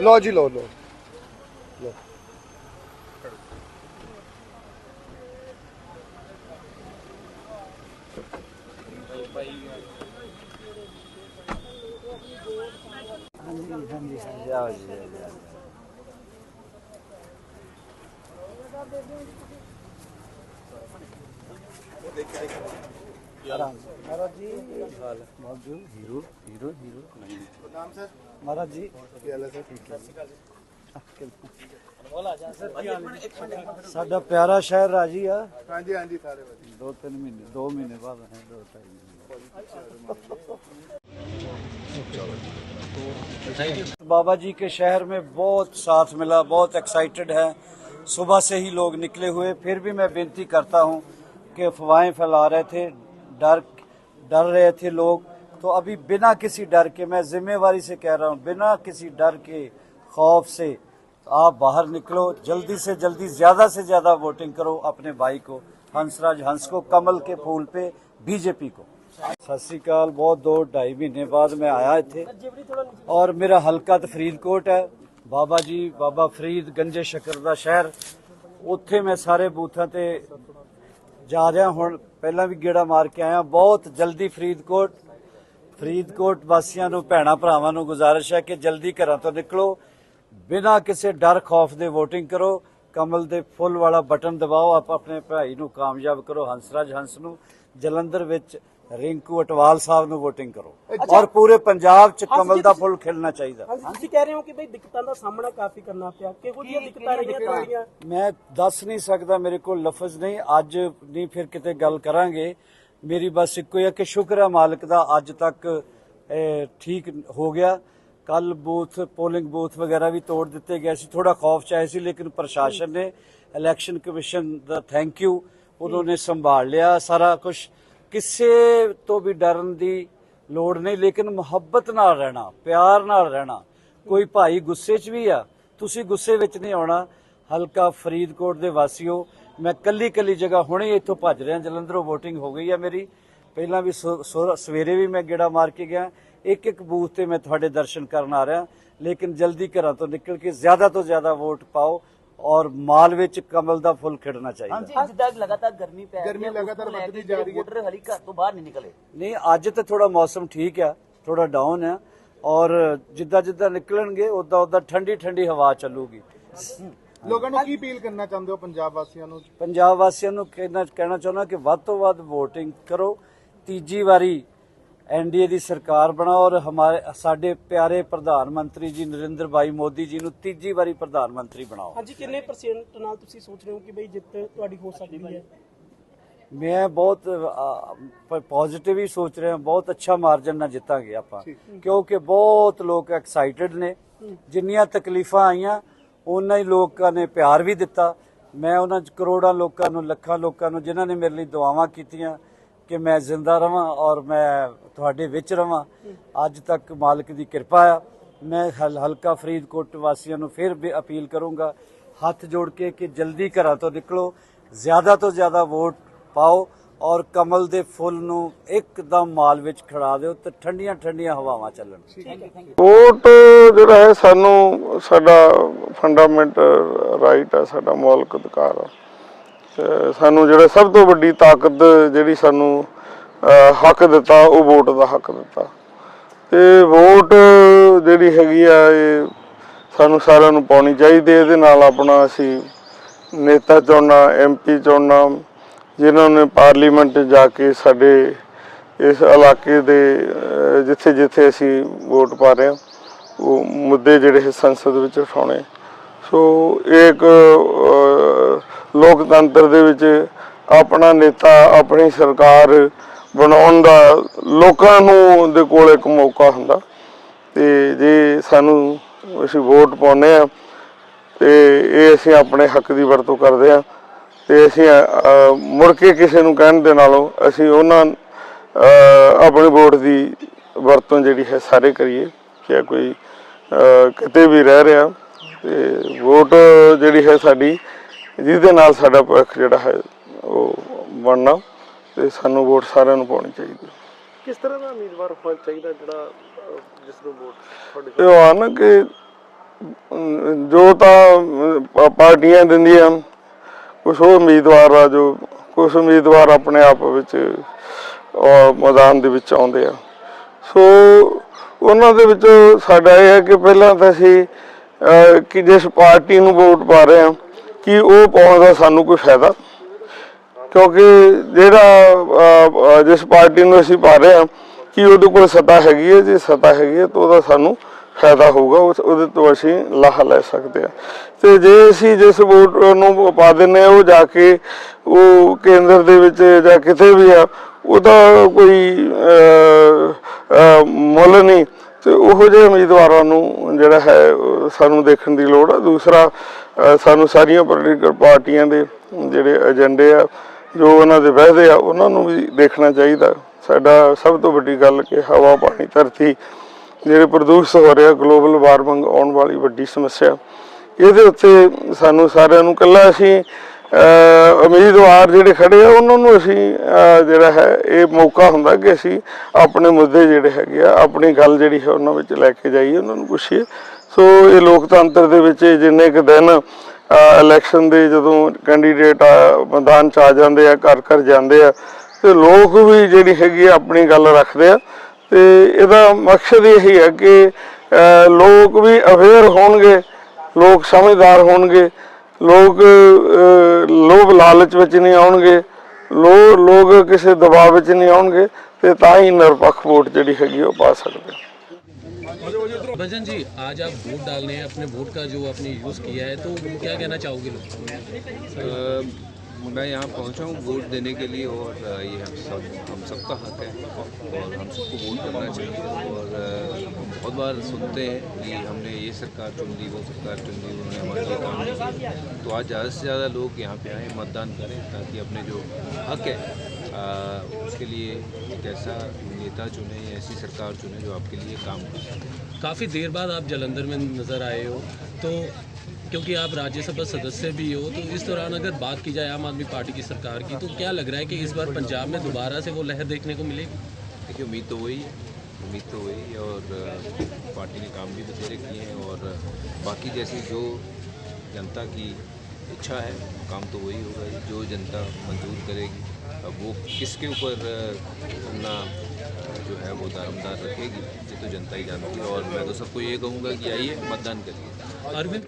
ਲਓ ਜੀ ਲਓ ਲਓ। ਲਓ। ਜਾਓ مہاراج جی۔ پیارا شہر راجی دو تین مہینے دو مہینے بعد دو بابا جی کے شہر میں بہت ساتھ ملا بہت ایکسائٹڈ ہے صبح سے ہی لوگ نکلے ہوئے پھر بھی میں بنتی کرتا ہوں کہ افواہیں پھیلا رہے تھے۔ ڈر ڈر رہے تھے لوگ۔ تو ابھی بنا کسی ڈر کے، میں ذمہ واری سے کہہ رہا ہوں، بنا کسی ڈر کے خوف سے آپ باہر نکلو، جلدی سے جلدی زیادہ سے زیادہ ووٹنگ کرو اپنے بھائی کو ہنس راج ہنس کو، کمل کے پھول پہ، بی جے پی کو۔ ست کال بہت دو، ڈھائی مہینے بعد میں آیا تھے۔ اور میرا حلقہ تو فرید کوٹ ہے۔ بابا جی بابا فرید، گنجے شکردہ شہر اتھے میں سارے بوتھا پہ ਜਾ ਰਿਹਾ ਹੁਣ ਪਹਿਲਾਂ ਵੀ ਗੇੜਾ ਮਾਰ ਕੇ ਆਇਆ। ਬਹੁਤ ਜਲਦੀ ਫਰੀਦਕੋਟ ਫਰੀਦਕੋਟ ਵਾਸੀਆਂ ਨੂੰ, ਭੈਣਾ ਭਰਾਵਾਂ ਨੂੰ ਗੁਜ਼ਾਰਿਸ਼ ਹੈ ਕਿ ਜਲਦੀ ਘਰਾਂ ਤੋਂ ਨਿਕਲੋ। ਬਿਨਾਂ ਕਿਸੇ ਡਰ ਖੌਫ ਦੇ VOTING ਕਰੋ। ਕਮਲ ਦੇ ਫੁੱਲ ਵਾਲਾ ਬਟਨ ਦਬਾਓ। ਆਪ ਆਪਣੇ ਭਾਈ ਨੂੰ ਕਾਮਯਾਬ ਕਰੋ। ਹੰਸਰਾਜ ਹੰਸ ਨੂੰ ਜਲੰਧਰ ਵਿੱਚ ਰਿੰਕੂ ਅਟਵਾਲ ਸਾਹਿਬ ਨੂੰ VOTING ਕਰੋ। ਔਰ ਪੂਰੇ ਪੰਜਾਬ 'ਚ ਕਮਲ ਦਾ ਫੁੱਲ ਖਿਲਣਾ ਚਾਹੀਦਾ। ਹਾਂਜੀ ਤੁਸੀਂ ਕਹਿ ਰਹੇ ਹੋ ਕਿ ਬਈ ਦਿੱਕਤਾਂ ਦਾ ਸਾਹਮਣਾ ਕਾਫੀ ਕਰਨਾ ਪਿਆ। ਕਿਹੋ ਜਿਹੀਆਂ ਦਿੱਕਤਾਂ ਰਹੀਆਂ ਤੁਹਾਡੀਆਂ? ਮੈਂ ਦੱਸ ਨਹੀਂ ਸਕਦਾ ਮੇਰੇ ਕੋਲ ਲਫ਼ਜ਼ ਨਹੀਂ ਅੱਜ ਨਹੀਂ ਫਿਰ ਕਿਤੇ ਗੱਲ ਕਰਾਂਗੇ। ਮੇਰੀ ਬਸ ਇੱਕੋ ਹੀ ਹੈ ਕਿ ਸ਼ੁਕਰ ਹੈ ਮਾਲਕ ਦਾ ਅੱਜ ਤੱਕ ਇਹ, ਠੀਕ ਹੋ ਗਿਆ। ਕੱਲ ਬੂਥ ਪੋਲਿੰਗ ਬੂਥ ਵਗੈਰਾ ਵੀ ਤੋੜ ਦਿੱਤੇ ਗਏ ਸੀ। ਥੋੜਾ ਖੌਫ ਚਾਹੇ ਸੀ ਲੇਕਿਨ ਪ੍ਰਸ਼ਾਸਨ ਨੇ ਇਲੈਕਸ਼ਨ ਕਮਿਸ਼ਨ ਦਾ ਥੈਂਕ ਯੂ ਉਹਨਾਂ ਨੇ ਸੰਭਾਲ ਲਿਆ। ਸਾਰਾ ਕੁਝ ਕਿਸੇ ਤੋਂ ਵੀ ਡਰਨ ਦੀ ਲੋੜ ਨਹੀਂ, ਲੇਕਿਨ ਮੁਹੱਬਤ ਨਾਲ ਰਹਿਣਾ, ਪਿਆਰ ਨਾਲ ਰਹਿਣਾ, ਕੋਈ ਭਾਈ ਗੁੱਸੇ 'ਚ ਵੀ ਆ, ਤੁਸੀਂ ਗੁੱਸੇ ਵਿੱਚ ਨਹੀਂ ਆਉਣਾ। ਹਲਕਾ ਫਰੀਦਕੋਟ ਦੇ ਵਾਸੀਓ, ਮੈਂ ਕੱਲੀ ਕੱਲੀ ਜਗ੍ਹਾ ਹੁਣੇ ਇੱਥੋਂ ਭੱਜ ਰਿਹਾ, ਜਲੰਧਰੋਂ VOTING ਹੋ ਗਈ ਆ ਮੇਰੀ। ਪਹਿਲਾਂ ਵੀ ਸੋ- ਸੋ- ਸਵੇਰੇ ਵੀ ਮੈਂ ਗੇੜਾ ਮਾਰ ਕੇ ਗਿਆ ਇੱਕ ਇੱਕ ਬੂਥ ਤੇ ਮੈਂ ਤੁਹਾਡੇ ਦਰਸ਼ਨ ਕਰਨ ਆ ਰਿਹਾ, ਲੇਕਿਨ ਜਲਦੀ ਘਰਾਂ ਤੋਂ ਨਿਕਲ ਕੇ ਜ਼ਿਆਦਾ ਤੋਂ ਜ਼ਿਆਦਾ ਵੋਟ ਪਾਓ। ਔਰ ਮਾਲ ਵਿੱਚ ਕਮਲ ਦਾ ਫੁੱਲ ਖਿੜਨਾ ਚਾਹੀਦਾ। ਹਾਂਜੀ ਜਿੱਦਾਂ ਲਗਾਤਾਰ ਗਰਮੀ ਪੈ ਰਹੀ ਗਰਮੀ ਹੈ, ਉਸ ਲਗਾਤਾਰ ਵੱਧਦੀ ਜਾ ਰਹੀ ਹੈ। ਵੋਟਰ ਹਲੀ ਘਰ ਤੋਂ ਬਾਹਰ ਨਹੀਂ ਨਿਕਲੇ। ਨਹੀਂ ਅੱਜ ਤਾਂ ਥੋੜਾ ਮੌਸਮ ਠੀਕ ਆ ਥੋੜਾ ਡਾਊਨ ਆ ਔਰ ਜਿੱਦਾਂ ਜਿੱਦਾਂ ਨਿਕਲਣਗੇ ਉਦਾਂ ਉਦਾਂ ਠੰਡੀ ਠੰਡੀ ਹਵਾ ਚੱਲੂਗੀ। ਲੋਕਾਂ ਨੂੰ ਕੀ ਅਪੀਲ ਕਰਨਾ ਚਾਹੁੰਦੇ ਹੋ ਪੰਜਾਬ ਵਾਸੀਆਂ ਨੂੰ? ਪੰਜਾਬ ਵਾਸੀਆਂ ਨੂੰ ਕਹਿਣਾ ਕਹਿਣਾ ਚਾਹੁੰਦਾ ਕਿ ਵੱਧ ਤੋਂ ਵੱਧ VOTING ਕਰੋ। ਤੀਜੀ ਵਾਰੀ ਐਨਡੀਏ ਦੀ ਸਰਕਾਰ ਬਣਾਓ ਔਰ ਹਮਾਰੇ ਸਾਡੇ ਪਿਆਰੇ ਪ੍ਰਧਾਨ ਮੰਤਰੀ ਜੀ ਨਰਿੰਦਰ ਭਾਈ ਮੋਦੀ ਜੀ ਨੂੰ ਤੀਜੀ ਵਾਰੀ ਪ੍ਰਧਾਨ ਮੰਤਰੀ ਬਣਾਓ। ਹਾਂਜੀ ਕਿੰਨੇ ਪਰਸੈਂਟ ਨਾਲ ਤੁਸੀਂ ਸੋਚ ਰਹੇ ਹੋ ਕਿ ਬਈ ਜਿੱਤ ਤੁਹਾਡੀ ਹੋ ਸਕਦੀ ਹੈ? ਮੈਂ ਬਹੁਤ ਪੋਜ਼ਿਟਿਵ ਹੀ ਸੋਚ ਰਿਹਾ ਬਹੁਤ ਅੱਛਾ ਮਾਰਜਨ ਨਾਲ ਜਿੱਤਾਂਗੇ ਆਪਾਂ। ਕਿਉਂਕਿ ਬਹੁਤ ਲੋਕ ਐਕਸਾਈਟਿਡ ਨੇ। ਜਿੰਨੀਆਂ ਤਕਲੀਫਾਂ ਆਈਆਂ ਉਹਨਾਂ ਹੀ ਲੋਕਾਂ ਨੇ ਪਿਆਰ ਵੀ ਦਿੱਤਾ। ਮੈਂ ਉਹਨਾਂ ਚ ਕਰੋੜਾਂ ਲੋਕਾਂ ਨੂੰ ਲੱਖਾਂ ਲੋਕਾਂ ਨੂੰ ਜਿਨ੍ਹਾਂ ਨੇ ਮੇਰੇ ਲਈ ਦੁਆਵਾਂ ਕੀਤੀਆਂ ਕਿ ਮੈਂ ਜ਼ਿੰਦਾ ਰਵਾਂ ਔਰ ਮੈਂ ਤੁਹਾਡੇ ਵਿੱਚ ਰਵਾਂ। ਅੱਜ ਤੱਕ ਮਾਲਕ ਦੀ ਕਿਰਪਾ ਆ। ਮੈਂ ਹਲ- ਹਲਕਾ ਫਰੀਦਕੋਟ ਵਾਸੀਆਂ ਨੂੰ ਫਿਰ ਵੀ ਅਪੀਲ ਕਰੂੰਗਾ ਹੱਥ ਜੋੜ ਕੇ ਕਿ ਜਲਦੀ ਘਰਾਂ ਤੋਂ ਨਿਕਲੋ ਜ਼ਿਆਦਾ ਤੋਂ ਜ਼ਿਆਦਾ ਵੋਟ ਪਾਓ ਔਰ ਕਮਲ ਦੇ ਫੁੱਲ ਨੂੰ ਇੱਕਦਮ ਮਾਲ ਵਿੱਚ ਖੜਾ ਦਿਓ ਤੇ ਠੰਡੀਆਂ ਠੰਡੀਆਂ ਹਵਾਵਾਂ ਚੱਲਣ। ਵੋਟ ਜਿਹੜਾ ਹੈ ਸਾਨੂੰ ਸਾਡਾ ਫੰਡਾਮੈਂਟਲ ਰਾਈਟ ਹੈ ਸਾਡਾ ਮੌਲਿਕ ਅਧਿਕਾਰ ਆ। ਤੇ ਸਾਨੂੰ ਜਿਹੜਾ ਸਭ ਤੋਂ ਵੱਡੀ ਤਾਕਤ ਜਿਹੜੀ ਸਾਨੂੰ ਹੱਕ ਦਿੱਤਾ, ਉਹ ਵੋਟ ਦਾ ਹੱਕ ਦਿੱਤਾ। ਤੇ ਵੋਟ ਜਿਹੜੀ ਹੈਗੀ ਆ, ਇਹ ਸਾਨੂੰ ਸਾਰਿਆਂ ਨੂੰ ਪਾਉਣੀ ਚਾਹੀਦੀ ਇਹਦੇ ਨਾਲ ਆਪਣਾ ਅਸੀਂ ਨੇਤਾ ਚੁਣਨਾ ਐਮਪੀ ਚੁਣਨਾ, ਜਿਨ੍ਹਾਂ ਨੇ ਪਾਰਲੀਮੈਂਟ 'ਚ ਜਾ ਕੇ ਸਾਡੇ ਇਸ ਇਲਾਕੇ ਦੇ ਜਿੱਥੇ ਜਿੱਥੇ ਅਸੀਂ ਵੋਟ ਪਾ ਰਹੇ ਹਾਂ, ਉਹ ਮੁੱਦੇ ਜਿਹੜੇ ਹੈ ਸੰਸਦ ਵਿੱਚ ਉਠਾਉਣੇ। ਸੋ ਇਹ ਇੱਕ ਲੋਕਤੰਤਰ ਦੇ ਵਿੱਚ ਆਪਣਾ ਨੇਤਾ, ਆਪਣੀ ਸਰਕਾਰ ਬਣਾਉਣ ਦਾ ਲੋਕਾਂ ਨੂੰ ਦੇ ਕੋਲ ਇੱਕ ਮੌਕਾ ਹੁੰਦਾ। ਤੇ ਜੇ ਸਾਨੂੰ ਅਸੀਂ ਵੋਟ ਪਾਉਂਦੇ ਆ ਤੇ ਇਹ ਅਸੀਂ ਆਪਣੇ ਹੱਕ ਦੀ ਵਰਤੋਂ ਕਰਦੇ ਆ ਤੇ ਅਸੀਂ ਮੁੜ ਕੇ ਕਿਸੇ ਨੂੰ ਕਹਿਣ ਦੇ ਨਾਲੋਂ ਅਸੀਂ ਉਹਨਾਂ ਆਪਣੀ ਵੋਟ ਦੀ ਵਰਤੋਂ ਜਿਹੜੀ ਹੈ ਸਾਰੇ ਕਰੀਏ। ਕਿ ਕੋਈ ਕਿਤੇ ਵੀ ਰਹਿ ਰਿਹਾ, ਤੇ ਵੋਟ ਜਿਹੜੀ ਹੈ ਸਾਡੀ ਜਿਹਦੇ ਨਾਲ ਸਾਡਾ ਭਵਿੱਖ ਜਿਹੜਾ ਹੈ ਉਹ ਬਣਨਾ ਤੇ ਸਾਨੂੰ ਵੋਟ ਸਾਰਿਆਂ ਨੂੰ ਪਾਉਣੀ ਚਾਹੀਦੀ। ਹੈ ਕਿਸ ਤਰ੍ਹਾਂ ਦਾ ਉਮੀਦਵਾਰ ਹੋਣਾ ਚਾਹੀਦਾ ਜਿਹੜਾ ਜਿਸ ਨੂੰ ਵੋਟ ਤੁਹਾਡੇ ਇਹ ਆ ਨਾ ਕਿ ਜੋ ਤਾਂ ਪਾਰਟੀਆਂ ਦਿੰਦੀਆਂ ਕੁਝ ਉਹ ਉਮੀਦਵਾਰ ਆ ਜੋ ਕੁਝ ਉਮੀਦਵਾਰ ਆਪਣੇ ਆਪ ਵਿੱਚ ਮੈਦਾਨ ਦੇ ਵਿੱਚ ਆਉਂਦੇ ਆ। ਸੋ ਉਹਨਾਂ ਦੇ ਵਿੱਚ ਸਾਡਾ ਇਹ ਹੈ ਕਿ ਪਹਿਲਾਂ ਤਾਂ ਅਸੀਂ ਕਿ ਜਿਸ ਪਾਰਟੀ ਨੂੰ ਵੋਟ ਪਾ ਰਹੇ ਹਾਂ ਕਿ ਉਹ ਪਾਉਣ ਦਾ ਸਾਨੂੰ ਕੋਈ ਫਾਇਦਾ? ਕਿਉਂਕਿ ਜਿਹੜਾ ਜਿਸ ਪਾਰਟੀ ਨੂੰ ਅਸੀਂ ਪਾ ਰਹੇ ਹਾਂ, ਕਿ ਉਹਦੇ ਕੋਲ ਸੱਤਾ ਹੈਗੀ ਹੈ, ਜੇ ਸੱਤਾ ਹੈਗੀ ਹੈ, ਤਾਂ ਉਹਦਾ ਸਾਨੂੰ ਫਾਇਦਾ ਹੋਊਗਾ ਉਹਦੇ ਤੋਂ ਅਸੀਂ ਲਾਹਾ ਲੈ ਸਕਦੇ ਹਾਂ। ਤੇ ਜੇ ਅਸੀਂ ਜਿਸ ਵੋਟ ਨੂੰ ਪਾ ਦਿੰਨੇ ਆ ਉਹ ਜਾ ਕੇ, ਉਹ ਕੇਂਦਰ ਦੇ ਵਿੱਚ ਜਾਂ ਕਿਤੇ ਵੀ ਆ, ਉਹਦਾ ਕੋਈ ਮੁੱਲ ਨਹੀਂ, ਤੇ ਉਹੋ ਜਿਹੇ ਉਮੀਦਵਾਰਾਂ ਨੂੰ ਜਿਹੜਾ ਹੈ ਸਾਨੂੰ ਦੇਖਣ ਦੀ ਲੋੜ ਆ। ਦੂਸਰਾ ਸਾਨੂੰ ਸਾਰੀਆਂ ਪੋਲੀਟੀਕਲ ਪਾਰਟੀਆਂ ਦੇ ਜਿਹੜੇ ਏਜੰਡੇ ਆ, ਜੋ ਉਹਨਾਂ ਦੇ ਵਹਿਦੇ ਆ, ਉਹਨਾਂ ਨੂੰ ਵੀ ਦੇਖਣਾ ਚਾਹੀਦਾ। ਸਾਡਾ ਸਭ ਤੋਂ ਵੱਡੀ ਗੱਲ ਕਿ ਹਵਾ, ਪਾਣੀ, ਧਰਤੀ, ਜਿਹੜੇ ਪ੍ਰਦੂਸ਼ਿਤ ਹੋ ਰਿਹਾ ਗਲੋਬਲ ਵਾਰਮਿੰਗ ਆਉਣ ਵਾਲੀ ਵੱਡੀ ਸਮੱਸਿਆ। ਇਹਦੇ ਉੱਤੇ ਸਾਨੂੰ ਸਾਰਿਆਂ ਨੂੰ ਕੱਲਾ ਅਸੀਂ ਉਮੀਦਵਾਰ ਜਿਹੜੇ ਖੜੇ ਆ, ਉਹਨਾਂ ਨੂੰ ਅਸੀਂ ਜਿਹੜਾ ਹੈ, ਇਹ ਮੌਕਾ ਹੁੰਦਾ ਕਿ ਅਸੀਂ ਆਪਣੇ ਮੁੱਦੇ ਜਿਹੜੇ ਹੈਗੇ ਆ, ਆਪਣੀ ਗੱਲ ਜਿਹੜੀ ਹੈ, ਉਹਨਾਂ ਵਿੱਚ ਲੈ ਕੇ ਜਾਈਏ, ਉਹਨਾਂ ਨੂੰ ਪੁੱਛੀਏ। ਸੋ ਇਹ ਲੋਕਤੰਤਰ ਦੇ ਵਿੱਚ ਇਹ ਜਿੰਨੇ ਕੁ ਦਿਨ ਇਲੈਕਸ਼ਨ ਦੇ ਜਦੋਂ ਕੈਂਡੀਡੇਟ ਆ ਮੈਦਾਨ ਚ ਆ ਜਾਂਦੇ ਆ, ਘਰ ਘਰ ਜਾਂਦੇ ਆ, ਤੇ ਲੋਕ ਵੀ ਜਿਹੜੀ ਹੈਗੀ ਆ ਆਪਣੀ ਗੱਲ ਰੱਖਦੇ ਆ। ਤੇ ਇਹਦਾ ਮਕਸਦ ਇਹ ਹੈ ਕਿ ਲੋਕ ਵੀ ਅਵੇਅਰ ਹੋਣਗੇ, ਲੋਕ ਸਮਝਦਾਰ ਹੋਣਗੇ, ਲੋਕ ਲੋਭ ਲਾਲਚ ਵਿੱਚ ਨਹੀਂ ਆਉਣਗੇ ਲੋ ਲੋਕ ਕਿਸੇ ਦਬਾਅ ਵਿੱਚ ਨਹੀਂ ਆਉਣਗੇ, ਤੇ ਤਾਂ ਹੀ ਨਿਰਪੱਖ ਵੋਟ ਜਿਹੜੀ ਹੈਗੀ ਉਹ ਪਾ ਸਕਦੇ بجن جی آج آپ ووٹ ڈالنے ہیں، اپنے ووٹ کا جو آپ نے یوز کیا ہے، تو کیا کہنا چاہو گے لوگ؟ میں یہاں پہنچا ہوں ووٹ دینے کے لیے اور یہ ہم سب ہم سب کا حق ہے اور ہم سب کو ووٹ کرنا چاہیے اور بہت بار سنتے ہیں کہ ہم نے یہ سرکار چن لی، وہ سرکار چن لی، انہوں نے ہمارے لیے کام کیا۔ تو آج زیادہ سے زیادہ لوگ یہاں پہ آئیں، متدان کریں تاکہ اپنے جو حق ہے اس کے لیے ایک ایسا نیتا چنے یا ایسی سرکار چنے جو آپ کے لیے کام کرے کافی دیر بعد آپ جلندر میں نظر آئے ہو تو کیونکہ آپ راجیہ سبھا سدسیہ بھی ہو تو اس دوران اگر بات کی جائے عام آدمی پارٹی کی سرکار کی تو کیا لگ رہا ہے کہ اس بار پنجاب میں دوبارہ سے وہ لہر دیکھنے کو ملے؟ گی دیکھیے امید تو وہی ہے امید تو ہوئی اور پارٹی نے کام بھی بتھیرے کیے ہیں اور باقی جیسی جو جنتا کی اچھا ہے کام تو وہی ہوگا جو جنتا منظور کرے گی۔ वो किसके ऊपर अ, अपना जो है वो दारमदार रखेगी ये तो जनता ही जानती है और मैं तो सबको ये कहूँगा कि आइए मतदान करिए अरविंद